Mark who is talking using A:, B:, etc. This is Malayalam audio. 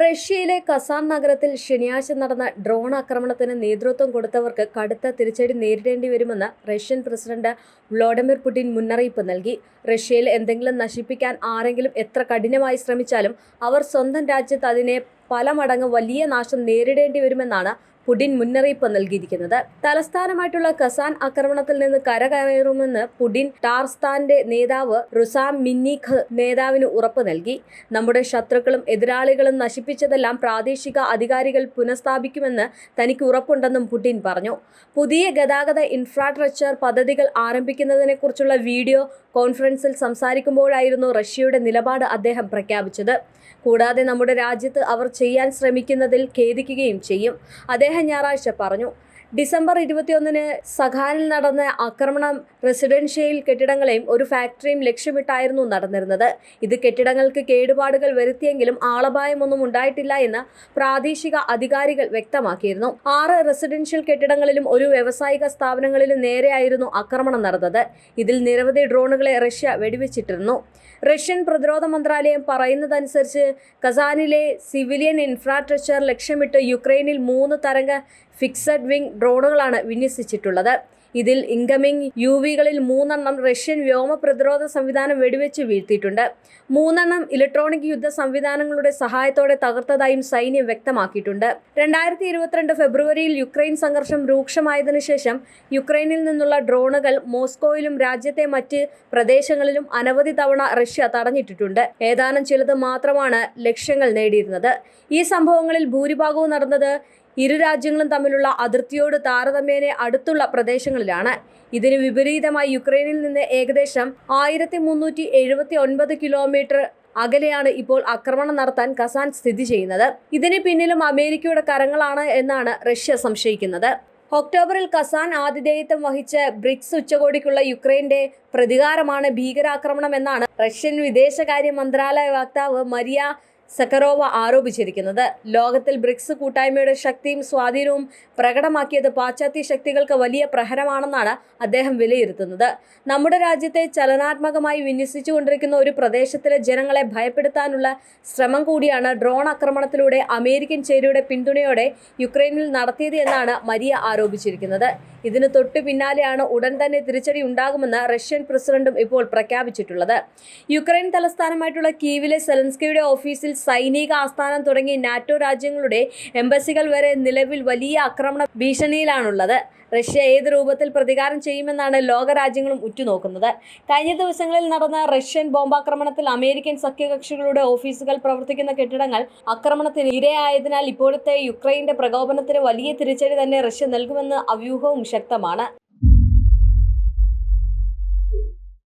A: റഷ്യയിലെ കസാൻ നഗരത്തിൽ ശനിയാഴ്ച നടന്ന ഡ്രോൺ ആക്രമണത്തിന് നേതൃത്വം കൊടുത്തവർക്ക് കടുത്ത തിരിച്ചടി നേരിടേണ്ടി വരുമെന്ന് റഷ്യൻ പ്രസിഡന്റ് വ്ളാഡിമിർ പുടിൻ മുന്നറിയിപ്പ് നൽകി. റഷ്യയിൽ എന്തെങ്കിലും നശിപ്പിക്കാൻ ആരെങ്കിലും എത്ര കഠിനമായി ശ്രമിച്ചാലും അവർ സ്വന്തം രാജ്യത്ത് അതിനെ പല മടങ്ങ് വലിയ നാശം നേരിടേണ്ടി വരുമെന്നാണ് പുടിൻ മുന്നറിയിപ്പ് നൽകിയിരിക്കുന്നത്. തലസ്ഥാനമായിട്ടുള്ള കസാൻ ആക്രമണത്തിൽ നിന്ന് കരകയറുമെന്ന് പുടിൻ ടാർസ്ഥാന്റെ നേതാവ് റുസാം മിന്നിഖ് നേതാവിന് ഉറപ്പ് നൽകി. നമ്മുടെ ശത്രുക്കളും എതിരാളികളും നശിപ്പിച്ചതെല്ലാം പ്രാദേശിക അധികാരികൾ പുനഃസ്ഥാപിക്കുമെന്ന് തനിക്ക് ഉറപ്പുണ്ടെന്നും പുടിൻ പറഞ്ഞു. പുതിയ ഗതാഗത ഇൻഫ്രാസ്ട്രക്ചർ പദ്ധതികൾ ആരംഭിക്കുന്നതിനെക്കുറിച്ചുള്ള വീഡിയോ കോൺഫറൻസിൽ സംസാരിക്കുമ്പോഴായിരുന്നു റഷ്യയുടെ നിലപാട് അദ്ദേഹം പ്രഖ്യാപിച്ചത്. കൂടാതെ നമ്മുടെ രാജ്യത്ത് അവർ ചെയ്യാൻ ശ്രമിക്കുന്നതിൽ ഖേദിക്കുകയും ചെയ്യും. അദ്ദേഹം ഞായറാഴ്ച പറഞ്ഞു ഡിസംബർ ഇരുപത്തിയൊന്നിന് സഖാനിൽ നടന്ന ആക്രമണം റെസിഡൻഷ്യൽ കെട്ടിടങ്ങളെയും ഒരു ഫാക്ടറിയും ലക്ഷ്യമിട്ടായിരുന്നു നടന്നിരുന്നത്. ഇത് കെട്ടിടങ്ങൾക്ക് കേടുപാടുകൾ വരുത്തിയെങ്കിലും ആളപായമൊന്നും ഉണ്ടായിട്ടില്ല എന്ന് പ്രാദേശിക അധികാരികൾ വ്യക്തമാക്കിയിരുന്നു. ആറ് റെസിഡൻഷ്യൽ കെട്ടിടങ്ങളിലും ഒരു വ്യവസായിക സ്ഥാപനങ്ങളിലും നേരെയായിരുന്നു ആക്രമണം നടന്നത്. ഇതിൽ നിരവധി ഡ്രോണുകളെ റഷ്യ വെടിവെച്ചിട്ടിരുന്നു. റഷ്യൻ പ്രതിരോധ മന്ത്രാലയം പറയുന്നതനുസരിച്ച് കസാനിലെ സിവിലിയൻ ഇൻഫ്രാസ്ട്രക്ചർ ലക്ഷ്യമിട്ട് യുക്രൈനിൽ മൂന്ന് തരംഗ ഫിക്സഡ് വിംഗ് ഡ്രോണുകളാണ് വിന്യസിച്ചിട്ടുള്ളത്. ഇതിൽ ഇൻകമിംഗ് യു വികളിൽ മൂന്നെണ്ണം റഷ്യൻ വ്യോമ പ്രതിരോധ സംവിധാനം വെടിവെച്ച് വീഴ്ത്തിയിട്ടുണ്ട്. മൂന്നെണ്ണം ഇലക്ട്രോണിക് യുദ്ധ സംവിധാനങ്ങളുടെ സഹായത്തോടെ തകർത്തതായും സൈന്യം വ്യക്തമാക്കിയിട്ടുണ്ട്. രണ്ടായിരത്തി ഇരുപത്തിരണ്ട് ഫെബ്രുവരിയിൽ യുക്രൈൻ സംഘർഷം രൂക്ഷമായതിനു ശേഷം യുക്രൈനിൽ നിന്നുള്ള ഡ്രോണുകൾ മോസ്കോയിലും രാജ്യത്തെ മറ്റ് പ്രദേശങ്ങളിലും അനവധി തവണ റഷ്യ തടഞ്ഞിട്ടിട്ടുണ്ട്. ഏതാനും ചിലത് മാത്രമാണ് ലക്ഷ്യങ്ങൾ നേടിയിരുന്നത്. ഈ സംഭവങ്ങളിൽ ഭൂരിഭാഗവും നടന്നത് ഇരു രാജ്യങ്ങളും തമ്മിലുള്ള അതിർത്തിയോട് താരതമ്യേന അടുത്തുള്ള പ്രദേശങ്ങളിലാണ്. ഇതിന് വിപരീതമായി യുക്രൈനിൽ നിന്ന് ഏകദേശം ആയിരത്തി മുന്നൂറ്റി എഴുപത്തി ഒൻപത് കിലോമീറ്റർ അകലെയാണ് ഇപ്പോൾ ആക്രമണം നടത്താൻ കസാൻ സ്ഥിതി ചെയ്യുന്നത്. ഇതിന് പിന്നിലും അമേരിക്കയുടെ കരങ്ങളാണ് എന്നാണ് റഷ്യ സംശയിക്കുന്നത്. ഒക്ടോബറിൽ കസാൻ ആതിഥേയത്വം വഹിച്ച ബ്രിക്സ് ഉച്ചകോടിക്കുള്ള യുക്രൈന്റെ പ്രതികാരമാണ് ഭീകരാക്രമണം എന്നാണ് റഷ്യൻ വിദേശകാര്യ മന്ത്രാലയ വക്താവ് മരിയ സക്കറോവ ആരോപിച്ചിരിക്കുന്നത്. ലോകത്തിൽ ബ്രിക്സ് കൂട്ടായ്മയുടെ ശക്തിയും സ്വാധീനവും പ്രകടമാക്കിയത് പാശ്ചാത്യ ശക്തികൾക്ക് വലിയ പ്രഹരമാണെന്നാണ് അദ്ദേഹം വിലയിരുത്തുന്നത്. നമ്മുടെ രാജ്യത്തെ ചലനാത്മകമായി വിന്യസിച്ചുകൊണ്ടിരിക്കുന്ന ഒരു പ്രദേശത്തിലെ ജനങ്ങളെ ഭയപ്പെടുത്താനുള്ള ശ്രമം കൂടിയാണ് ഡ്രോൺ ആക്രമണത്തിലൂടെ അമേരിക്കൻ ചേരിയുടെ പിന്തുണയോടെ യുക്രൈനിൽ നടത്തിയത് എന്നാണ് മരിയ ആരോപിച്ചിരിക്കുന്നത്. ഇതിന് തൊട്ടു പിന്നാലെയാണ് ഉടൻ തന്നെ തിരിച്ചടി ഉണ്ടാകുമെന്ന് റഷ്യൻ പ്രസിഡന്റും ഇപ്പോൾ പ്രഖ്യാപിച്ചിട്ടുള്ളത്. യുക്രൈൻ തലസ്ഥാനമായിട്ടുള്ള കീവിലെ സെലൻസ്കിയുടെ ഓഫീസിൽ സൈനിക ആസ്ഥാനം തുടങ്ങി നാറ്റോ രാജ്യങ്ങളുടെ എംബസികൾ വരെ നിലവിൽ വലിയ ആക്രമണ ഭീഷണിയിലാണുള്ളത്. റഷ്യ ഏത് രൂപത്തിൽ പ്രതികാരം ചെയ്യുമെന്നാണ് ലോകരാജ്യങ്ങളും ഉറ്റുനോക്കുന്നത്. കഴിഞ്ഞ ദിവസങ്ങളിൽ നടന്ന റഷ്യൻ ബോംബാക്രമണത്തിൽ അമേരിക്കൻ സഖ്യകക്ഷികളുടെ ഓഫീസുകൾ പ്രവർത്തിക്കുന്ന കെട്ടിടങ്ങൾ ആക്രമണത്തിന് ഇരയായതിനാൽ ഇപ്പോഴത്തെ യുക്രൈന്റെ പ്രകോപനത്തിന് വലിയ തിരിച്ചടി തന്നെ റഷ്യ നൽകുമെന്ന് അവ്യൂഹവും ശക്തമാണ്.